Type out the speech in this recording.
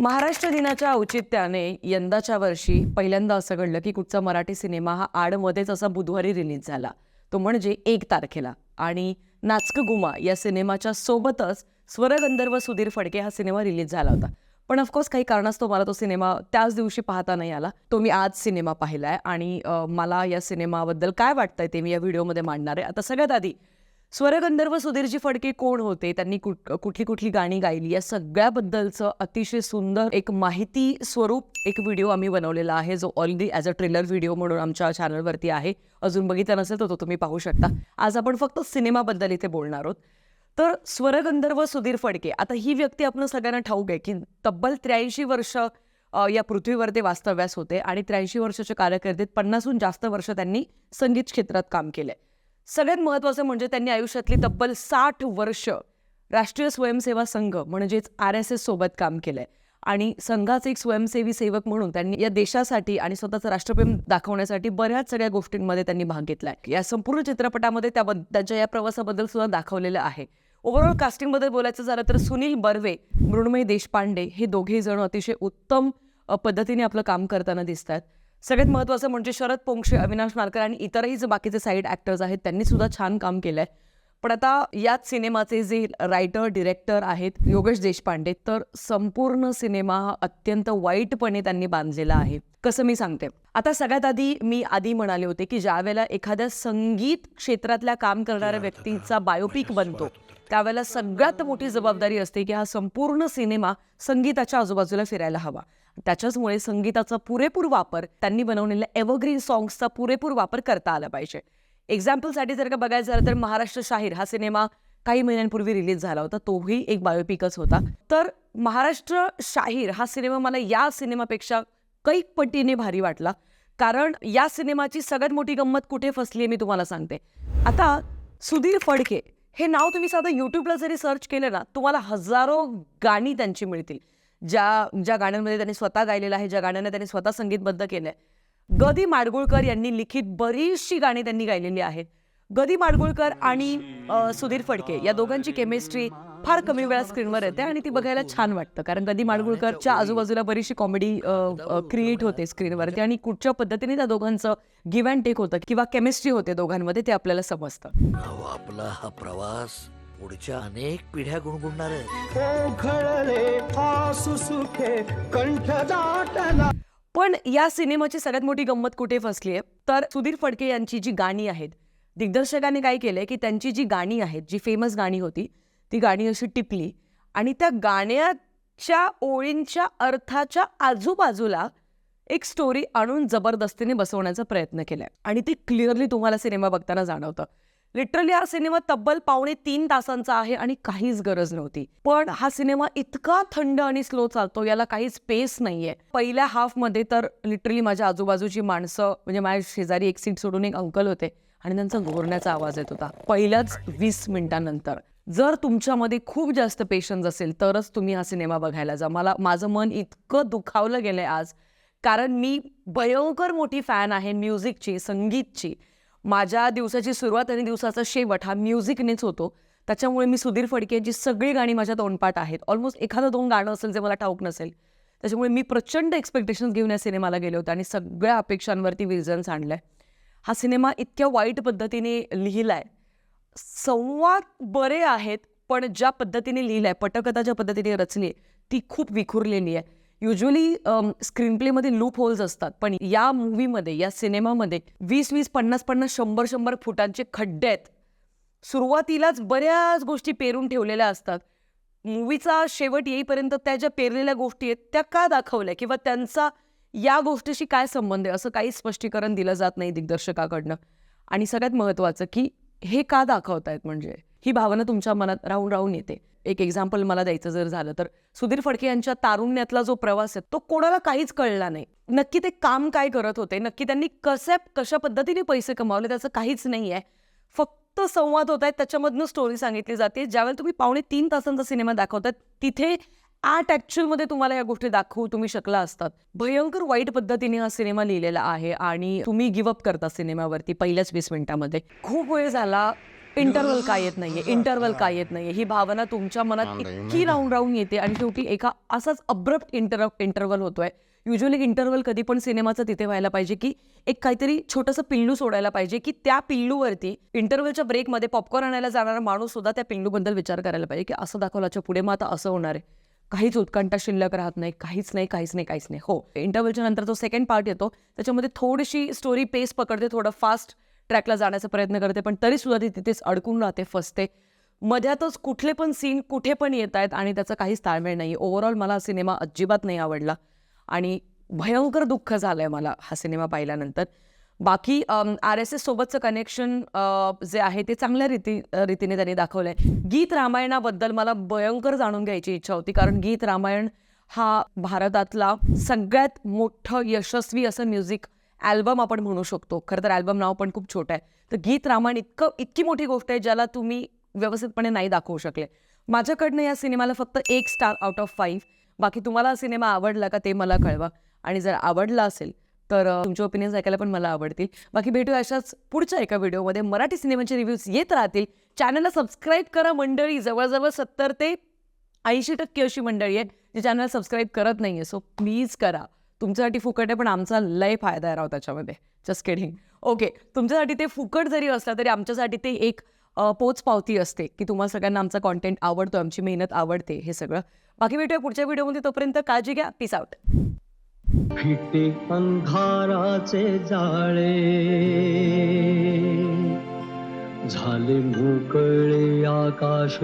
महाराष्ट्र दिनाच्या औचित्याने यंदाच्या वर्षी पहिल्यांदा असं घडलं की कुठचा मराठी सिनेमा हा आडमध्येच असा बुधवारी रिलीज झाला. तो म्हणजे एक तारखेला. आणि नाचक गुमा या सिनेमाच्या सोबतच स्वरगंधर्व सुधीर फडके हा सिनेमा रिलीज झाला होता. पण ऑफकोर्स काही कारणास्तव मला तो सिनेमा त्याच दिवशी पाहता नाही आला. तो मी आज सिनेमा पाहिलाय. आणि मला या सिनेमाबद्दल काय वाटतंय ते मी या व्हिडिओमध्ये मांडणार आहे. आता सगळ्यात आधी स्वरगंधर्व सुधीरजी फडके कोण होते? त्यांनी कुठ कुठली कुठली गाणी गायली? या सगळ्याबद्दलचं अतिशय सुंदर एक माहिती स्वरूप एक व्हिडिओ आम्ही बनवलेला आहे. जो already as a trailer video म्हणून आमच्या चॅनलवरती आहे. अजून बघितला नसेल तर तो तुम्ही पाहू शकता. आज आपण फक्त सिनेमाबद्दल इथे बोलणार आहोत. तर स्वरगंधर्व सुधीर फडके आता ही व्यक्ती आपण सगळ्यांना ठाऊक आहे की तब्बल त्र्याऐंशी वर्ष या पृथ्वीवर ते वास्तव्यास होते आणि त्र्याऐंशी वर्षाच्या कारकिर्दीत पन्नासहून जास्त वर्ष त्यांनी संगीत क्षेत्रात काम केलंय. सगळ्यात महत्त्वाचं म्हणजे त्यांनी आयुष्यातली तब्बल साठ वर्ष राष्ट्रीय स्वयंसेवा संघ म्हणजेच आर एस एस सोबत काम केलंय. आणि संघाचे एक स्वयंसेवी सेवक म्हणून त्यांनी या देशासाठी आणि स्वतःचं राष्ट्रप्रेम दाखवण्यासाठी बऱ्याच सगळ्या गोष्टींमध्ये त्यांनी भाग घेतलाय. या संपूर्ण चित्रपटामध्ये त्याबद्दल त्यांच्या या प्रवासाबद्दल सुद्धा दाखवलेलं आहे. ओव्हरऑल कास्टिंगबद्दल बोलायचं झालं तर सुनील बर्वे मृण्मयी देशपांडे हे दोघेही जण अतिशय उत्तम पद्धतीने आपलं काम करताना दिसतात सगळ्यात महत्त्वाचं म्हणजे शरद पोंक्षे अविनाश नारकर आणि इतरही जे बाकीचे साईड ॲक्टर्स आहेत त्यांनी सुद्धा छान काम केलंय. पण आता याच सिनेमाचे जे रायटर डिरेक्टर आहेत योगेश देशपांडे तर संपूर्ण सिनेमा हा अत्यंत वाईटपणे त्यांनी बांधलेला आहे. कसं मी सांगते? आता सगळ्यात आधी मी आधी म्हणाले होते की ज्यावेळेला एखाद्या संगीत क्षेत्रातल्या काम करणाऱ्या व्यक्तीचा बायोपिक बनतो त्यावेळेला सगळ्यात मोठी जबाबदारी असते की हा संपूर्ण सिनेमा संगीताच्या आजूबाजूला फिरायला हवा. त्याच्याचमुळे संगीताचा पुरेपूर वापर त्यांनी बनवलेल्या एव्हरग्रीन सॉंग्सचा पुरेपूर वापर करता आला पाहिजे. एक्झाम्पलसाठी जर का बघायचं झालं तर महाराष्ट्र शाहीर हा सिनेमा काही महिन्यांपूर्वी रिलीज झाला होता. तोही एक बायोपिकच होता. तर महाराष्ट्र शाहीर हा सिनेमा मला या सिनेमापेक्षा कैक पटीने भारी वाटला. कारण या सिनेमाची सगळ्यात मोठी गंमत कुठे फसली आहे मी तुम्हाला सांगते. आता सुधीर फडके हे नाव तुम्ही साधं यूट्यूबला जरी सर्च केलं ना तुम्हाला हजारो गाणी त्यांची मिळतील. ज्या ज्या गाण्यांमध्ये त्यांनी स्वतः गायलेलं आहे ज्या गाण्यांना त्यांनी स्वतः संगीतबद्ध केलंय. गदी माडगुळकर यांनी लिखित बरीचशी गाणी त्यांनी गायलेली आहेत. गदी माडगुळकर आणि सुधीर फडके या दोघांची केमिस्ट्री फार कमी वेळा स्क्रीनवर येते आणि ती बघायला छान वाटतं. कारण गदी माडगुळकरच्या आजूबाजूला बरीचशी कॉमेडी क्रिएट होते स्क्रीनवरती आणि कुठच्या पद्धतीने त्या दोघांचं गिव्ह अँड टेक होतं किंवा केमिस्ट्री होते दोघांमध्ये ते आपल्याला समजतं. आपला हा प्रवास पुढच्या अनेक पिढ्या गुणगुणणार सुसुखे कंठ दाटला. पण या सिनेमाची सगळ्यात मोठी गंमत कुठे फसली आहे? तर सुधीर फडके यांची जी गाणी आहेत दिग्दर्शकाने काय केलंय की त्यांची जी गाणी आहेत जी फेमस गाणी होती ती गाणी अशी टिपली आणि त्या गाण्याच्या ओळींच्या अर्थाच्या आजूबाजूला एक स्टोरी आणून जबरदस्तीने बसवण्याचा प्रयत्न केलाय. आणि ते क्लिअरली तुम्हाला सिनेमा बघताना जाणवतं. लिटरली हा सिनेमा तब्बल पावणे तीन तासांचा आहे आणि काहीच गरज नव्हती. पण हा सिनेमा इतका थंड आणि स्लो चालतो याला काही स्पेस नाहीये. पहिल्या हाफमध्ये तर लिटरली माझ्या आजूबाजूची माणसं म्हणजे माझ्या शेजारी एक सीट सोडून एक अंकल होते आणि त्यांचा घोरण्याचा आवाज येत होता. पहिल्याच वीस मिनिटांनंतर. जर तुमच्यामध्ये खूप जास्त पेशन्स असेल तरच तुम्ही हा सिनेमा बघायला जा. मला माझं मन इतकं दुखावलं गेलंय आज. कारण मी भयंकर मोठी फॅन आहे म्युझिकची संगीतची. माझ्या दिवसाची सुरुवात आणि दिवसाचा शेवट हा म्युझिकनेच होतो. त्याच्यामुळे मी सुधीर फडके यांची सगळी गाणी माझ्या तोंडपाठ आहेत. ऑलमोस्ट एखादं दोन गाणं असेल जे मला ठाऊक नसेल. त्याच्यामुळे मी प्रचंड एक्सपेक्टेशन्स घेऊन या सिनेमाला गेले होते आणि सगळ्या अपेक्षांवरती विजन्स आणलंय. हा सिनेमा इतक्या वाईट पद्धतीने लिहिलाय. संवाद बरे आहेत पण ज्या पद्धतीने लिहिलंय पटकथा ज्या पद्धतीने रचली आहे ती खूप विखुरलेली आहे. युजली स्क्रीन प्लेमध्ये लूप होल्स असतात. पण या मूवीमध्ये या सिनेमामध्ये वीस वीस पन्नास पन्नास शंभर शंभर फुटांचे खड्डे आहेत. सुरुवातीलाच बऱ्याच गोष्टी पेरून ठेवलेल्या असतात. मूवीचा शेवट येईपर्यंत त्या ज्या पेरलेल्या गोष्टी आहेत त्या का दाखवल्या? किंवा त्यांचा या गोष्टीशी काय संबंध आहे? असं काही स्पष्टीकरण दिलं जात नाही दिग्दर्शकाकडनं. आणि सगळ्यात महत्त्वाचं की हे का दाखवतायत म्हणजे? ही भावना तुमच्या मनात राहून राहून येते. एक एक्झाम्पल मला द्यायचं जर झालं तर. सुधीर फडके यांच्या तारुण्यातला जो प्रवास आहे तो कोणाला काहीच कळला नाही. नक्की ते काम काय करत होते? नक्की त्यांनी कसे कशा पद्धतीने पैसे कमावले? त्याचं काहीच नाही आहे. फक्त संवाद होत आहेत त्याच्यामधनं स्टोरी सांगितली जाते. ज्यावेळेला तुम्ही पावणे तीन तासांचा सिनेमा दाखवतात तिथे आर्ट ॲक्च्युअलमध्ये तुम्हाला या गोष्टी दाखवू तुम्ही शकला असतात. भयंकर वाईट पद्धतीने हा सिनेमा लिहिलेला आहे आणि तुम्ही गिवअप करता सिनेमावरती पहिल्याच वीस मिनिटामध्ये. खूप वेळ झाला. इंटरवल काय येत नाहीये इंटरवल काय येत नाहीये. ही भावना तुमच्या मनात इतकी राहून राहून येते आणि शेवटी एका असाच अब्रप्ट इंटर इंटरवल होतोय. युजली इंटरवल कधी पण सिनेमाचं तिथे व्हायला पाहिजे की एक काहीतरी छोटंसं पिल्लू सोडायला पाहिजे की त्या पिल्लूवरती इंटरवलच्या ब्रेकमध्ये पॉपकॉर्न आणायला जाणारा माणूस सुद्धा त्या पिल्लूबद्दल विचार करायला पाहिजे की असं दाखवल्याच्या पुढे मग आता असं होणार आहे. काहीच उत्कंठा शिल्लक राहत नाही काहीच नाही काहीच नाही काहीच नाही. हो इंटरवलच्या नंतर जो सेकंड पार्ट येतो. त्याच्यामध्ये थोडीशी स्टोरी पेस पकडते थोडं फास्ट ट्रॅकला जाण्याचा प्रयत्न करते पण तरी सुद्धा ती तिथेच अडकून राहते फसते. मध्यातच कुठले पण सीन कुठे पण येत आहेत आणि त्याचा काहीच ताळमेळ नाही ओव्हरऑल मला हा सिनेमा अजिबात नाही आवडला आणि भयंकर दुःख झालं आहे मला हा सिनेमा पाहिल्यानंतर. बाकी आर एस एस सोबतचं कनेक्शन जे आहे ते चांगल्या रीती रीतीने त्यांनी दाखवलं आहे गीत रामायणाबद्दल मला भयंकर जाणून घ्यायची इच्छा होती कारण गीत रामायण हा भारतातला सगळ्यात मोठं यशस्वी असं म्युझिक ॲल्बम आपण म्हणू शकतो. खरं तर ॲल्बम नाव पण खूप छोटं आहे. तर गीत रामायण इतकं इतकी मोठी गोष्ट आहे ज्याला तुम्ही व्यवस्थितपणे नाही दाखवू शकले. माझ्याकडनं या सिनेमाला फक्त एक स्टार आउट ऑफ फाईव्ह बाकी तुम्हाला सिनेमा आवडला का ते मला कळवा. आणि जर आवडला असेल तर तुमचे ओपिनियन्स ऐकायला पण मला आवडतील. बाकी भेटू अशाच पुढच्या एका व्हिडिओमध्ये मराठी सिनेमाचे रिव्ह्यूज येत राहतील. चॅनलला सबस्क्राईब करा मंडळी. जवळजवळ सत्तर ते ऐंशी टक्के अशी मंडळी आहे जी चॅनल सबस्क्राईब करत नाही आहे सो प्लीज करा. तुमच्यासाठी फुकट आहे पण आमचा लय फायदा आहे राव त्याच्यामध्ये. जस्ट किडिंग ओके तुमच्यासाठी ते फुकट जरी असलं तरी आमच्यासाठी ते एक पोचपावती पोच पावती असते की तुम्हाला सगळ्यांना आमचा कॉन्टेंट आवडतो आमची मेहनत आवडते हे सगळं. बाकी भेटूया पुढच्या व्हिडिओमध्ये तोपर्यंत काळजी घ्या. पीस आउट फिटे अंधाराचे जाळे झाले मोकळे आकाश.